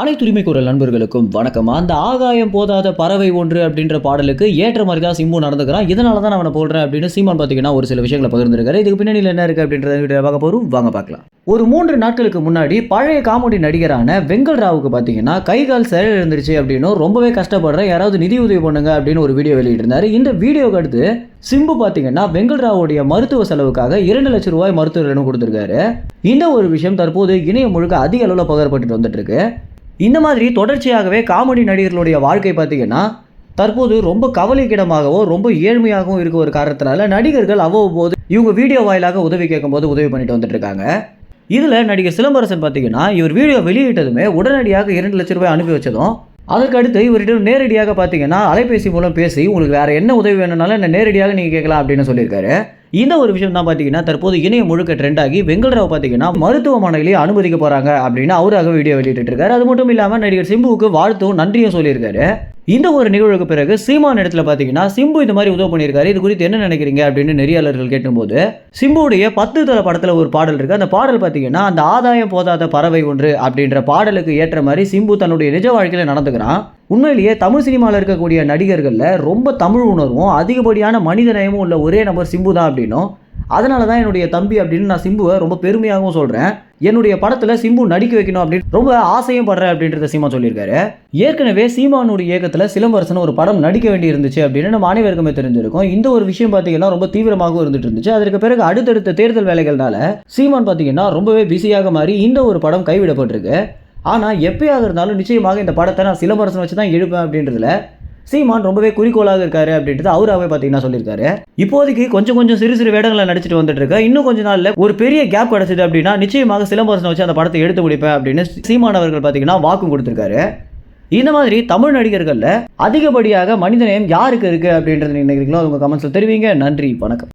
அனைத்து உரிமை குரல் நண்பர்களுக்கும் வணக்கம். அந்த ஆகாயம் போதாத பறவை ஒன்று அப்படின்ற பாடலுக்கு ஏற்ற மாதிரி தான் சிம்பு நடந்துக்கிறான். இதனால தான் அவனை போடுறேன் அப்படின்னு சீமான் பார்த்தீங்கன்னா ஒரு சில விஷயங்களை பகிர்ந்துருக்காரு. இதுக்கு பின்னணியில் என்ன இருக்குது அப்படின்றத பார்க்க போகிறோம் வாங்க பார்க்கலாம். ஒரு மூன்று நாட்களுக்கு முன்னாடி பழைய காமெடி நடிகரான வெங்கல் ராவுக்கு பார்த்தீங்கன்னா கை கால் செயல் இருந்துருச்சு அப்படின்னு ரொம்பவே கஷ்டப்படுறேன் யாராவது நிதி உதவி பண்ணுங்க அப்படின்னு ஒரு வீடியோ வெளியிட்டிருந்தாரு. இந்த வீடியோக்கு அடுத்து சிம்பு பார்த்தீங்கன்னா வெங்கல் ராவுடைய மருத்துவ செலவுக்காக இரண்டு லட்சம் ரூபாய் மருத்துவரிடம் கொடுத்துருக்காரு. இந்த ஒரு விஷயம் தற்போது இணையம் முழுக்க அதிக அளவில் பகரப்பட்டு வந்துட்டு இருக்கு. இந்த மாதிரி தொடர்ச்சியாகவே காமெடி நடிகர்களுடைய வாழ்க்கை பார்த்தீங்கன்னா தற்போது ரொம்ப கவலைக்கிடமாகவோ ரொம்ப ஏழ்மையாகவும் இருக்க ஒரு காரணத்தினால நடிகர்கள் அவ்வப்போது இவங்க வீடியோ வாயிலாக உதவி கேட்கும்போது உதவி பண்ணிட்டு வந்துட்டு இருக்காங்க இதில் நடிகர் சிலம்பரசன் பார்த்தீங்கன்னா இவர் வீடியோ வெளியிட்டதுமே உடனடியாக இரண்டு லட்சம் ரூபாய் அனுப்பி வச்சதும் அதற்கு அடுத்து இவரிடம் நேரடியாக பார்த்தீங்கன்னா அலைபேசி மூலம் பேசி உங்களுக்கு வேறு என்ன உதவி வேணும்னாலும் என்ன நேரடியாக நீங்கள் கேட்கலாம் அப்படின்னு சொல்லியிருக்காரு. இந்த ஒரு விஷயம் தான் பார்த்தீங்கன்னா தற்போது இணையம் முழுக்க ட்ரெண்ட் ஆகி வெங்கல்ராவ் பார்த்தீங்கன்னா மருத்துவமனையிலேயே அனுமதிக்க போகிறாங்க அப்படின்னு அவராக வீடியோ வெளியிட்டு இருக்காரு அது மட்டும் இல்லாமல் நடிகர் சிம்புவுக்கு வாழ்த்தும் நன்றியும் சொல்லியிருக்காரு. இந்த ஒரு நிகழ்வுக்கு பிறகு சீமான் இடத்துல பார்த்தீங்கன்னா சிம்பு இந்த மாதிரி உதவு பண்ணியிருக்காரு. இது குறித்து என்ன நினைக்கிறீங்க அப்படின்னு நெறியாளர்கள் கேட்டும்போது சிம்புடைய பத்து தல படத்தில் ஒரு பாடல் இருக்கு. அந்த பாடல் பார்த்தீங்கன்னா அந்த ஆதாயம் போதாத பறவை ஒன்று அப்படின்ற பாடலுக்கு ஏற்ற மாதிரி சிம்பு தன்னுடைய நிஜ வாழ்க்கையில் நடந்துக்கிறான். உண்மையிலேயே தமிழ் சினிமாவில் இருக்கக்கூடிய நடிகர்களில் ரொம்ப தமிழ் உணர்வும் அதிகப்படியான மனித நேயமும் உள்ள ஒரே நபர் சிம்பு தான் அப்படின்னும் அதனால தான் என்னுடைய தம்பி அப்படின்னு நான் சிம்புவை ரொம்ப பெருமையாகவும் சொல்கிறேன் என்னுடைய படத்தில் சிம்பு நடிக்க வைக்கணும் அப்படின்னு ரொம்ப ஆசையும் படுறேன் அப்படின்றத சீமா சொல்லியிருக்காரு. ஏற்கனவே சீமானுடைய இயக்கத்தில் சிலம்பரசன் ஒரு படம் நடிக்க வேண்டி இருந்துச்சு அப்படின்னு நம்ம அனைவருக்குமே தெரிஞ்சிருக்கும். இந்த ஒரு விஷயம் பார்த்தீங்கன்னா ரொம்ப தீவிரமாகவும் இருந்துட்டு இருந்துச்சு. அதற்கு பிறகு அடுத்தடுத்த தேர்தல் வேலைகள்னால சீமான் பார்த்தீங்கன்னா ரொம்பவே பிஸியாக மாறி இந்த ஒரு படம் கைவிடப்பட்டிருக்கு. ஆனால் எப்பயாவது இருந்தாலும் நிச்சயமாக இந்த படத்தை நான் சிலம்பரசன் வச்சு தான் எழுப்பேன் அப்படின்றதுல சீமான் ரொம்பவே குறிக்கோளாக இருக்காரு அப்படின்றது அவராகவே பார்த்தீங்கன்னா சொல்லியிருக்காரு. இப்போதைக்கு கொஞ்சம் கொஞ்சம் சிறு சிறு வேடங்களை நடிச்சிட்டு வந்துட்டு இருக்க. இன்னும் கொஞ்ச நாள்ல ஒரு பெரிய கேப் கிடைச்சது அப்படின்னா நிச்சயமாக சிலம்பரசனை வச்சு அந்த படத்தை எடுத்து முடிப்பேன் அப்படின்னு சீமான் அவர்கள் பார்த்தீங்கன்னா வாக்கு கொடுத்துருக்காரு. இந்த மாதிரி தமிழ் நடிகர்களில் அதிகப்படியாக மனிதநேயம் யாருக்கு இருக்குது அப்படின்றது நினைக்கிறீங்களோ உங்கள் கமெண்ட்ஸில் தெரிவிங்க. நன்றி வணக்கம்.